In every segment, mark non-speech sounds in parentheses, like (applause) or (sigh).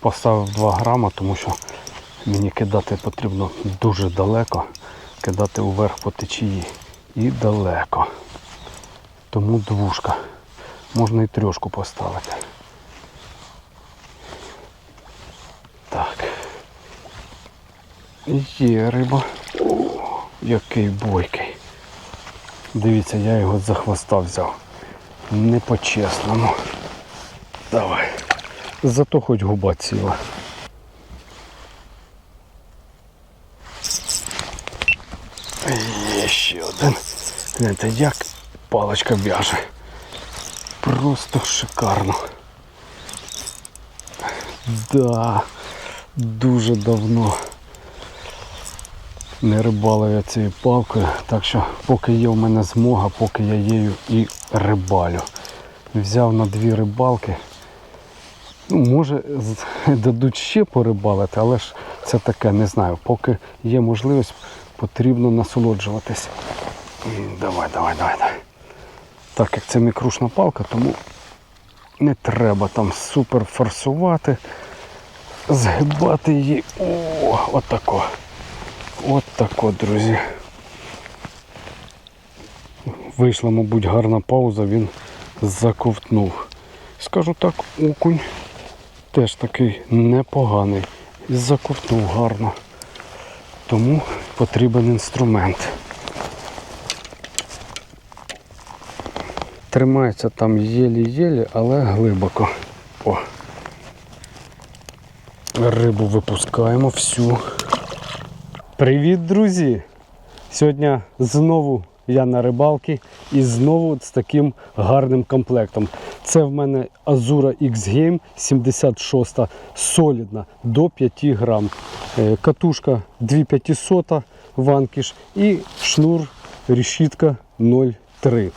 Поставив 2 грама, тому що мені кидати потрібно дуже далеко. Кидати уверх по течії і далеко. Тому двушка. Можна і трьошку поставити. Так. Є риба. О, який бойкий. Дивіться, я його за хвоста взяв. Не по-чесному. Давай. Зато хоч губа ціла. Є ще один. Гляньте, як паличка в'яже. Просто шикарно. Да, дуже давно не рибалив я цією палкою, так що поки є в мене змога, поки я її і рибалю. Взяв на дві рибалки. Ну, може (laughs) дадуть ще порибалити, але ж це таке, не знаю. Поки є можливість, потрібно насолоджуватись. М, Давай, давай, давай, давай. Так як це мікрушна палка, тому не треба там супер форсувати, згибати її. О, отако. От тако, друзі. Вийшла, мабуть, гарна пауза, він заковтнув. Скажу так, окунь теж такий непоганий. І заковтнув гарно. Тому потрібен інструмент. Тримається там єлі-єлі, але глибоко. О. Рибу випускаємо всю. Привіт, друзі! Сьогодні знову я на рибалці і знову з таким гарним комплектом. Це в мене Azura X Game 76 солідна до 5 грам. Е, Катушка 2500 ванкіш і шнур решітка 0,3.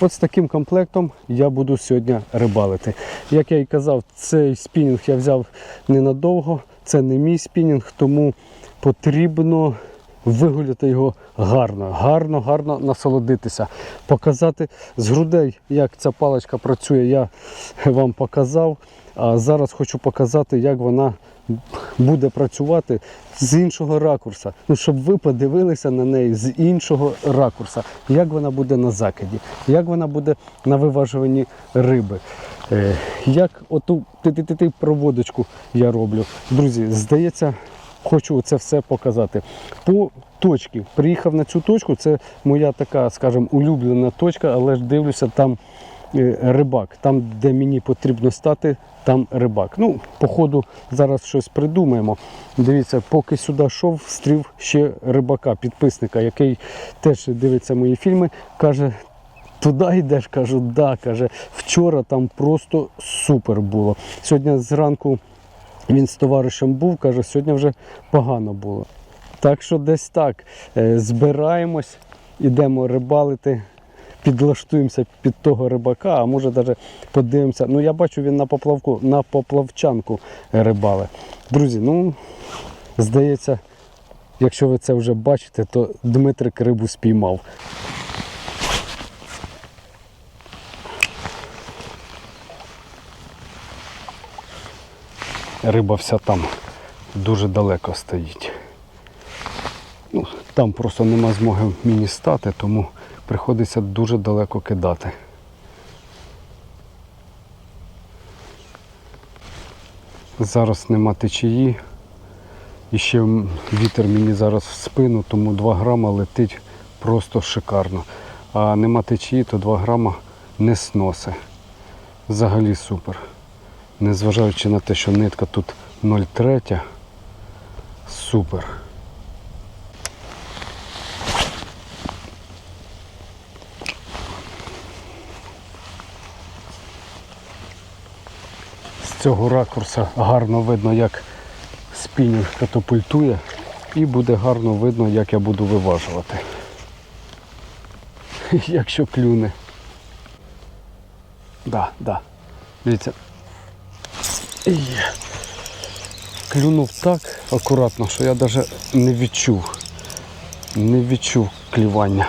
От з таким комплектом я буду сьогодні рибалити. Як я і казав, цей спінінг я взяв ненадовго, це не мій спінінг, тому потрібно вигуляти його гарно, гарно, гарно насолодитися. Показати з грудей, як ця паличка працює, я вам показав. А зараз хочу показати, як вона буде працювати з іншого ракурса. Ну, щоб ви подивилися на неї з іншого ракурса, як вона буде на закиді, як вона буде на виважуванні риби. Е, Як оту ти-ти-ти проводочку я роблю. Друзі, здається, хочу це все показати. По точці. Приїхав на цю точку, це моя така, скажімо, улюблена точка, але ж дивлюся, там е, рибак. Там, де мені потрібно стати, там рибак. Ну, по ходу зараз щось придумаємо. Дивіться, поки сюди йшов, стрів ще рибака, підписника, який теж дивиться мої фільми, каже. Туди йдеш, кажу, да, каже, вчора там просто супер було. Сьогодні зранку він з товаришем був, каже, сьогодні вже погано було. Так що десь так. Е, Збираємось, ідемо рибалити, підлаштуємося під того рибака, а може навіть подивимося. Ну, я бачу, він на поплавку, на поплавчанку рибали. Друзі, ну здається, якщо ви це вже бачите, то Дмитрик рибу спіймав. Риба вся там дуже далеко стоїть. Ну, там просто нема змоги мені стати, тому приходиться дуже далеко кидати. Зараз нема течії. І ще вітер мені зараз в спину, тому 2 грама летить просто шикарно. А нема течії, то 2 грама не сноси. Взагалі супер. Незважаючи на те, що нитка тут 0,3, супер. З цього ракурса гарно видно, як спінінг катапультує, і буде гарно видно, як я буду виважувати. (laughs) Якщо клюне. Да, да. Дивіться. І клюнув так акуратно, що я навіть не відчув, не відчув клювання.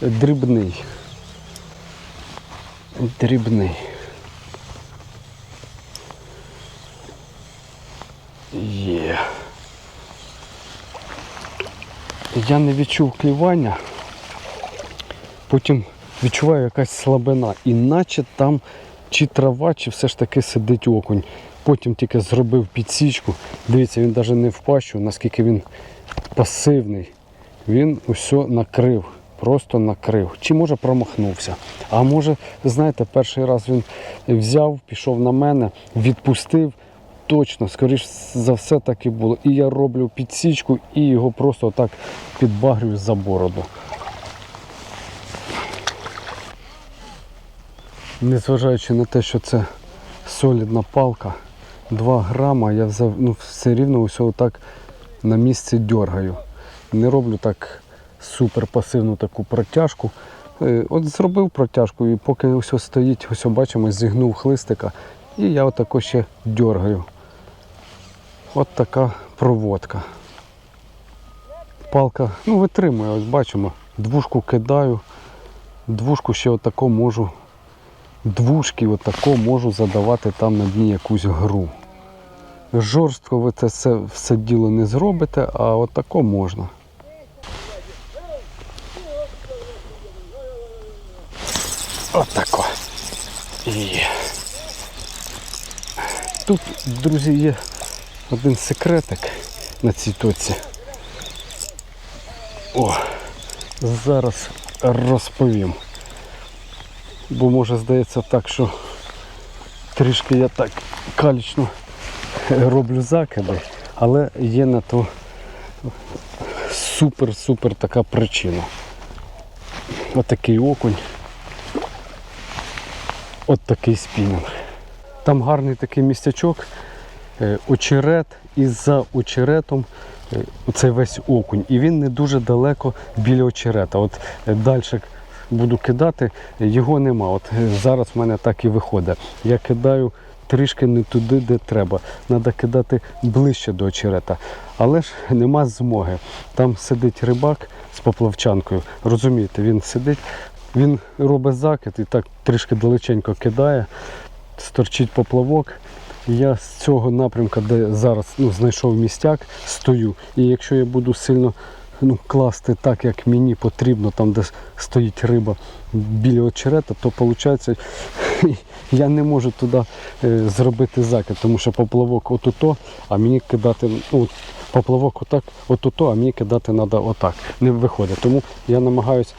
Дрібний. Дрібний. Є. Я не відчув клювання, потім відчуваю якась слабина, іначе там чи трава, чи все ж таки сидить окунь. Потім тільки зробив підсічку. Дивіться, він навіть не впащу, наскільки він пасивний. Він усе накрив, просто накрив. Чи може промахнувся. А може, знаєте, перший раз він взяв, пішов на мене, відпустив. Точно, скоріш за все так і було. І я роблю підсічку і його просто так підбагрюю за бороду. Незважаючи на те, що це солідна палка, 2 грама, я взяв, ну, все рівно усе отак на місці дергаю. Не роблю так супер пасивну таку протяжку. Е, От зробив протяжку і поки усе стоїть, ось бачимо, зігнув хлистика. І я отако ще дергаю. От така проводка. Палка ну, витримує, ось бачимо. Двушку кидаю, двушку ще отако можу, двушки отако можу задавати там на дні якусь гру. Жорстко ви це все, все діло не зробите, а отако можна. Отако. І тут, друзі, є один секретик на цій тоці. О, зараз розповім. Бо може здається так, що трішки я так калічно роблю закиди, але є на то супер-супер така причина. Отакий окунь. От такий спінінг. Там гарний такий містячок, е, очерет, і за очеретом е, оцей весь окунь. І він не дуже далеко біля очерета. От далі буду кидати, його нема. От е, зараз в мене так і виходить. Я кидаю трішки не туди, де треба. Треба кидати ближче до очерета. Але ж нема змоги. Там сидить рибак з поплавчанкою. Розумієте, він сидить, він робить закид і так трішки далеченько кидає, сторчить поплавок. Я з цього напрямку, де зараз ну, знайшов містяк, стою. І якщо я буду сильно ну, класти так, як мені потрібно, там, де стоїть риба біля очерета, то виходить, (laughs) я не можу туди е, зробити закид, тому що поплавок отуто, а мені кидати, ну, поплавок отак, отуто, а мені кидати треба отак. Не виходить. Тому я намагаюся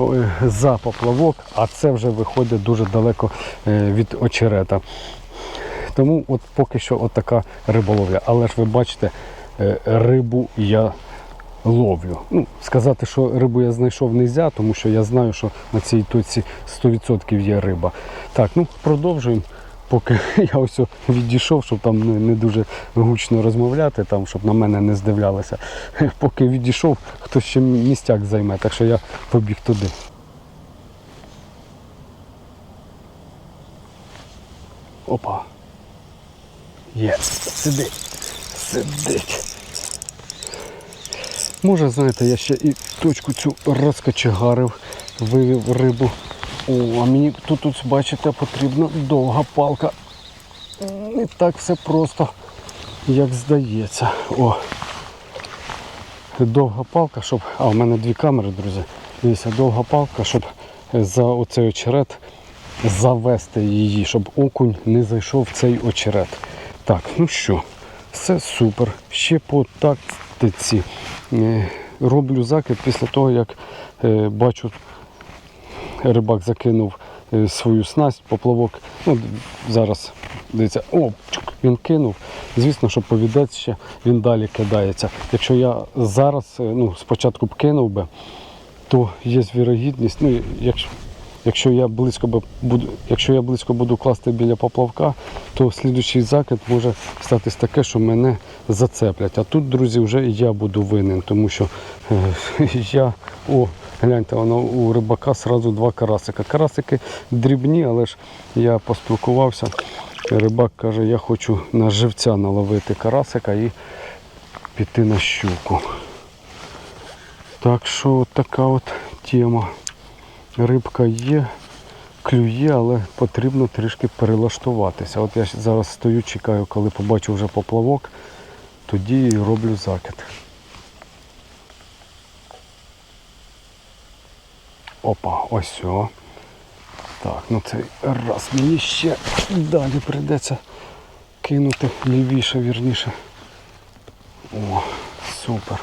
е, за поплавок, а це вже виходить дуже далеко е, від очерета. Тому от поки що от така риболовля. Але ж ви бачите, рибу я ловлю. Ну, сказати, що рибу я знайшов не можна, тому що я знаю, що на цій точці 100% є риба. Так, ну продовжуємо. Поки (laughs) я ось відійшов, щоб там не, дуже гучно розмовляти, там, щоб на мене не здивлялися. (laughs) Поки відійшов, хтось ще містяк займе, так що я побіг туди. Опа. Є, сидить, сидить. Може, знаєте, я ще і точку цю розкочегарив, вивів рибу. О, а мені тут, тут бачите, потрібна довга палка. Не так все просто, як здається. О. Довга палка, щоб... А, у мене дві камери, друзі. Дивіться, довга палка, щоб за оцей очерет завести її, щоб окунь не зайшов в цей очерет. Так, ну що, все супер. Ще по тактиці е, роблю закид після того, як е, бачу, рибак закинув е, свою снасть, поплавок. Ну, зараз дивіться, о, він кинув. Звісно, що повідець ще він далі кидається. Якщо я зараз ну, спочатку б кинув би, то є вірогідність, ну, якщо, якщо я близько буду, якщо я близько буду класти біля поплавка, то слідуючий закид може статись таке, що мене зацеплять. А тут, друзі, вже я буду винен, тому що е, (laughs) я, о, гляньте, воно у рибака одразу два карасика. Карасики дрібні, але ж я поспілкувався. Рибак каже, я хочу на живця наловити карасика і піти на щуку. Так що така от тема. Рибка є, клює, але потрібно трішки перелаштуватися. От я зараз стою, чекаю, коли побачу вже поплавок, тоді і роблю закид. Опа, ось о. Так, ну цей раз мені ще далі прийдеться кинути лівіше, вірніше. О, супер.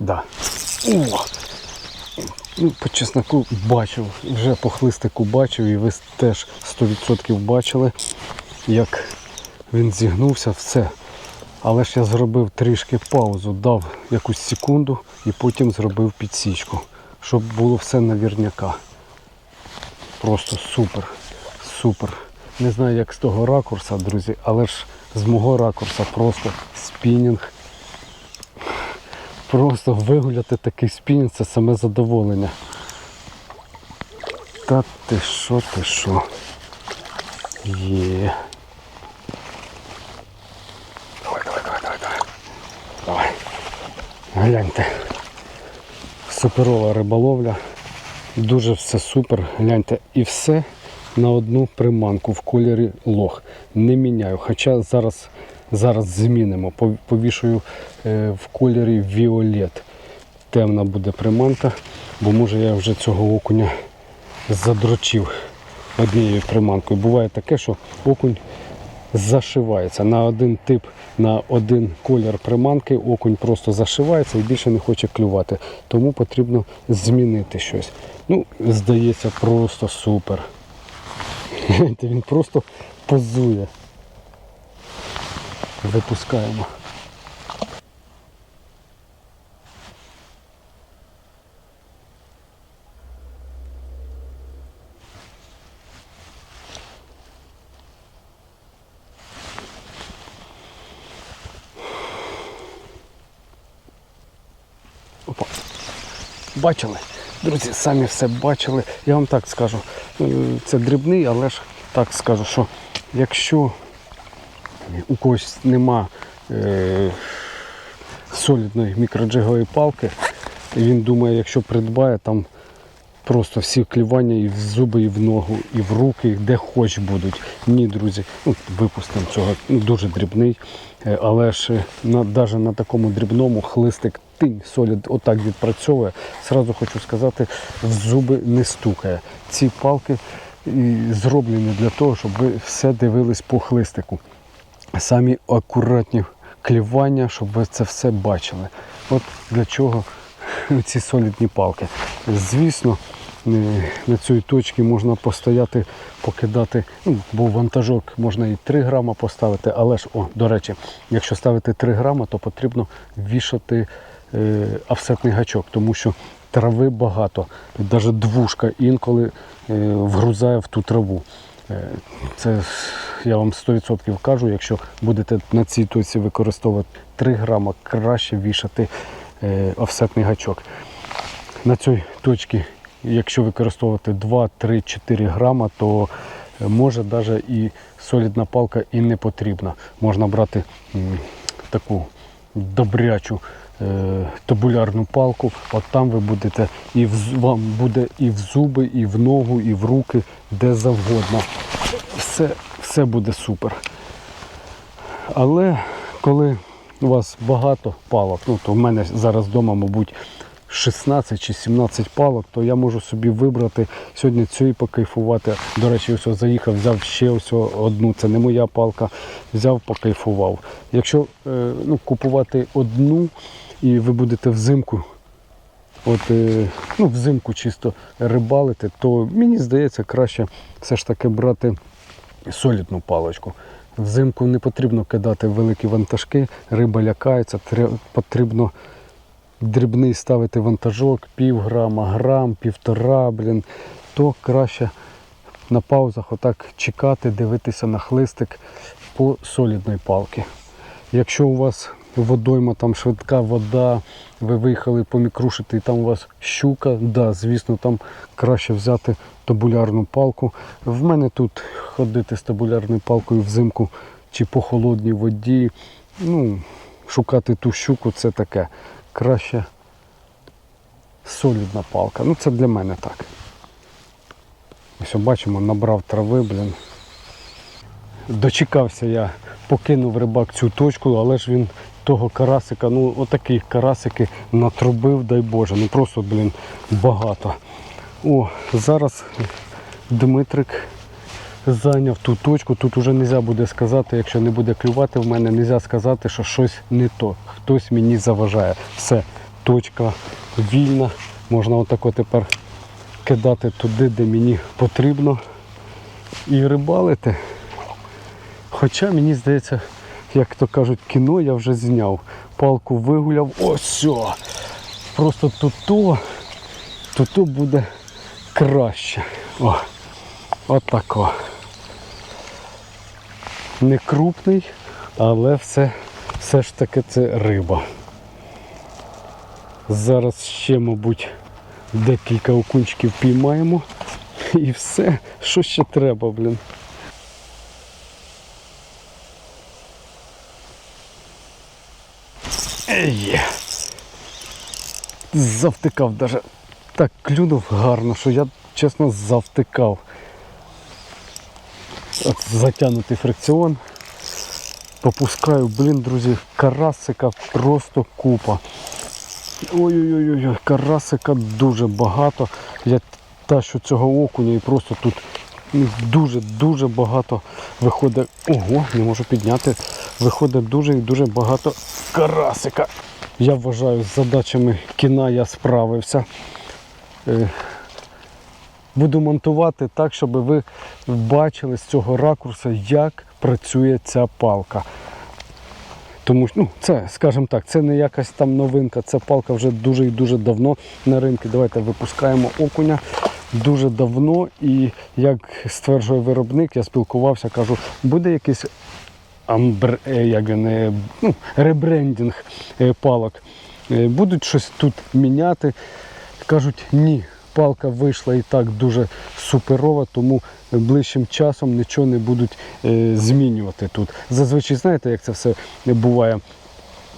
Да. О! Ну, по чесноку бачив, вже по хлистику бачив, і ви теж 100% бачили, як він зігнувся, все. Але ж я зробив трішки паузу, дав якусь секунду і потім зробив підсічку, щоб було все навірняка. Просто супер, супер. Не знаю, як з того ракурса, друзі, але ж з мого ракурса просто спінінг. Просто вигуляти такий спінінг це саме задоволення. Та ти що, ти що? Є. Давай, давай, давай, давай, давай. Давай. Гляньте. Суперова риболовля. Дуже все супер. Гляньте. І все на одну приманку в кольорі лох. Не міняю. Хоча зараз, зараз змінимо. Повішую е, в кольорі Віолет. Темна буде приманка, бо може я вже цього окуня задрочив однією приманкою. Буває таке, що окунь зашивається на один тип, на один колір приманки, окунь просто зашивається і більше не хоче клювати. Тому потрібно змінити щось. Ну, здається, просто супер. (laughs) Він просто позує. Випускаємо. Опа. Бачили? Друзі, самі все бачили. Я вам так скажу. е, Це дрібний, але ж так скажу, що якщо у когось нема е, солідної мікроджигової палки, і він думає, якщо придбає, там просто всі клювання і в зуби, і в ногу, і в руки, де хоч будуть. Ні, друзі, ну, випустимо цього. Ну, дуже дрібний. Е, Але ж е, на, навіть на такому дрібному хлистик тинь солід отак відпрацьовує. Сразу хочу сказати, в зуби не стукає. Ці палки і зроблені для того, щоб ви все дивились по хлистику. Самі акуратні клівання, щоб ви це все бачили. От для чого (laughs) ці солідні палки. Звісно, е, на цій точці можна постояти, покидати, ну, бо вантажок можна і 3 грама поставити, але ж, о, до речі, якщо ставити 3 грама, то потрібно вішати е, офсетний гачок, тому що трави багато. Навіть двушка інколи е, вгрузає в ту траву. Е, Це я вам 100% кажу, якщо будете на цій точці використовувати 3 грама, краще вішати е, офсетний гачок. На цій точці, якщо використовувати 2, 3, 4 грама, то е, може навіть і солідна палка і не потрібна. Можна брати таку добрячу е, табулярну палку, от там ви будете і в, вам буде і в зуби, і в ногу, і в руки, де завгодно. Все, все буде супер. Але коли у вас багато палок, ну то в мене зараз вдома, мабуть, 16 чи 17 палок, то я можу собі вибрати сьогодні цю і покайфувати. До речі, ось заїхав, взяв ще ось одну, це не моя палка, взяв, покайфував. Якщо е, ну, купувати одну і ви будете взимку, от, е, ну, взимку чисто рибалити, то мені здається, краще все ж таки брати солідну паличку. Взимку не потрібно кидати великі вантажки, риба лякається, потрібно дрібний ставити вантажок, пів грама, грам, півтора, блін, то краще на паузах отак чекати, дивитися на хлистик по солідної палки. Якщо у вас водойма, там швидка вода, ви виїхали помікрушити і там у вас щука, да, звісно, там краще взяти табулярну палку. В мене тут ходити з табулярною палкою взимку чи по холодній воді. Ну, шукати ту щуку це таке. Краще солідна палка. Ну це для мене так. Ось бачимо, набрав трави, блін. Дочекався я, покинув рибак цю точку, але ж він того карасика. Ну, отакі карасики натрубив, дай Боже. Ну просто, блін, багато. О, зараз Дмитрик зайняв ту точку. Тут уже не можна буде сказати, якщо не буде клювати в мене, не можна сказати, що щось не то. Хтось мені заважає. Все, точка вільна. Можна отако тепер кидати туди, де мені потрібно. І рибалити. Хоча мені здається, як то кажуть, кіно я вже зняв. Палку вигуляв. Ось. Просто тут-то, тут-то буде краще. О, отако. Не крупний, але все, все ж таки це риба. Зараз ще, мабуть, декілька окунчиків піймаємо. І все, що ще треба, блін. Є. Завтикав даже. Так клюнув гарно, що я чесно завтикав. От затягнутий фрикціон. Попускаю, блін, друзі, карасика просто купа. Ой-ой-ой, карасика дуже багато. Я тащу цього окуня і просто тут дуже-дуже багато виходить. Ого, не можу підняти. Виходить дуже і дуже багато карасика. Я вважаю, з задачами кіна я справився. Е, Буду монтувати так, щоб ви бачили з цього ракурсу, як працює ця палка. Тому ну, це, скажімо так, це не якась там новинка, ця палка вже дуже і дуже давно на ринку. Давайте випускаємо окуня дуже давно. І як стверджує виробник, я спілкувався, кажу, буде якийсь амбр, е, як він, е, ну, ребрендінг е, палок. Будуть щось тут міняти. Кажуть, ні. Палка вийшла і так дуже суперова, тому ближчим часом нічого не будуть змінювати тут. Зазвичай знаєте, як це все буває.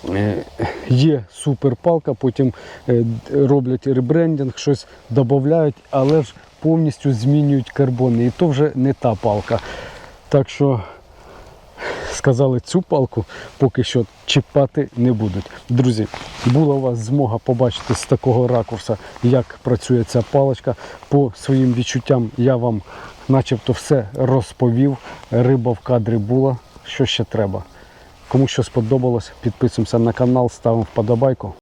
Е, Є суперпалка, потім е, роблять ребрендинг, щось додають, але ж повністю змінюють карбони. І то вже не та палка. Так що сказали, цю палку поки що чіпати не будуть. Друзі, була у вас змога побачити з такого ракурса, як працює ця паличка. По своїм відчуттям я вам начебто все розповів. Риба в кадрі була. Що ще треба? Кому що сподобалось, підписуємося на канал, ставимо вподобайку.